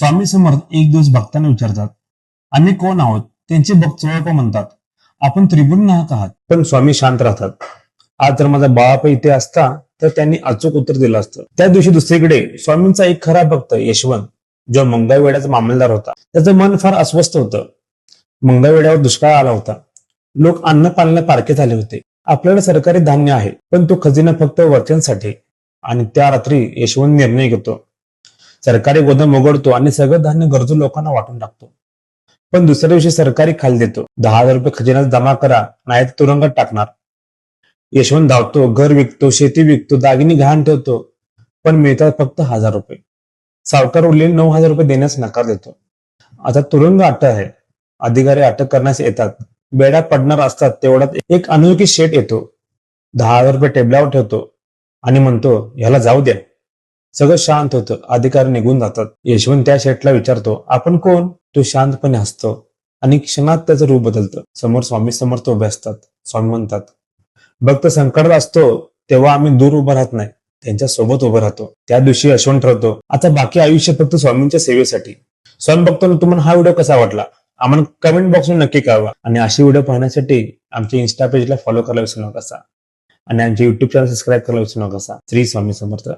स्वामी समर्थ एक दिवस भक्तांना विचारतात आम्ही कोण आहोत? त्यांचे भक्त लोक म्हणतात आपण त्रिभुवन नाहक आहात. पण स्वामी शांत राहतात. आज जर माझा बाळापा इथे असता तर त्यांनी अचूक उत्तर दिलं असतं. त्या दिवशी दुसरीकडे स्वामींचा एक खरा भक्त यशवंत जो मंगळवेड्याचा मामलदार होता. त्याचं मन फार अस्वस्थ होतं. मंगळवेड्यावर दुष्काळ आला होता. लोक अन्न पाण्याला पारखे झाले होते. आपल्याला सरकारी धान्य आहे पण तो खजिना फक्त वर्त्यांसाठी आणि त्या रात्री यशवंत निर्णय घेतो. सरकारी गोदाम उघडतो आणि सगळं धान्य गरजू लोकांना वाटून टाकतो. पण दुसऱ्या दिवशी सरकारी खाली देतो. दहा हजार रुपये खजिन्यात जमा करा नाही तर तुरुंगात टाकणार. यशवंत धावतो घर विकतो शेती विकतो दागिनी घाण ठेवतो पण मिळतात फक्त हजार रुपये. सावकार उरलेले नऊ हजार रुपये देण्यास नकार देतो. आता तुरुंग अटक आहे. अधिकारी अटक करण्यास येतात. बेड्या पडणार असतात तेवढ्यात एक अनोळखी शेट येतो. दहा हजार रुपये टेबलावर ठेवतो आणि म्हणतो ह्याला जाऊ द्या. सगळं शांत होतं. अधिकारी निघून जातात. यशवंत त्या शेटला विचारतो आपण कोण? तो शांतपणे हसतो आणि क्षणात त्याचं रूप बदलतं. समोर स्वामी समर्थ उभे असतात. स्वामी म्हणतात भक्त संकटात असतो तेव्हा आम्ही दूर उभं राहत नाही. त्यांच्यासोबत उभं राहतो. त्या दिवशी यशवंत ठरतो आता बाकी आयुष्य फक्त स्वामींच्या सेवेसाठी. स्वामी भक्तांना तुम्हाला हा व्हिडिओ कसा वाटला? आम्हाला कमेंट बॉक्स नक्की कळवा. आणि अशी व्हिडिओ पाहण्यासाठी आमच्या इन्स्टा पेजला फॉलो करायला विसरू नका. आणि आमचे युट्यूब चॅनल सबस्क्राईब करायला विसरू नका. श्री स्वामी समर्थ.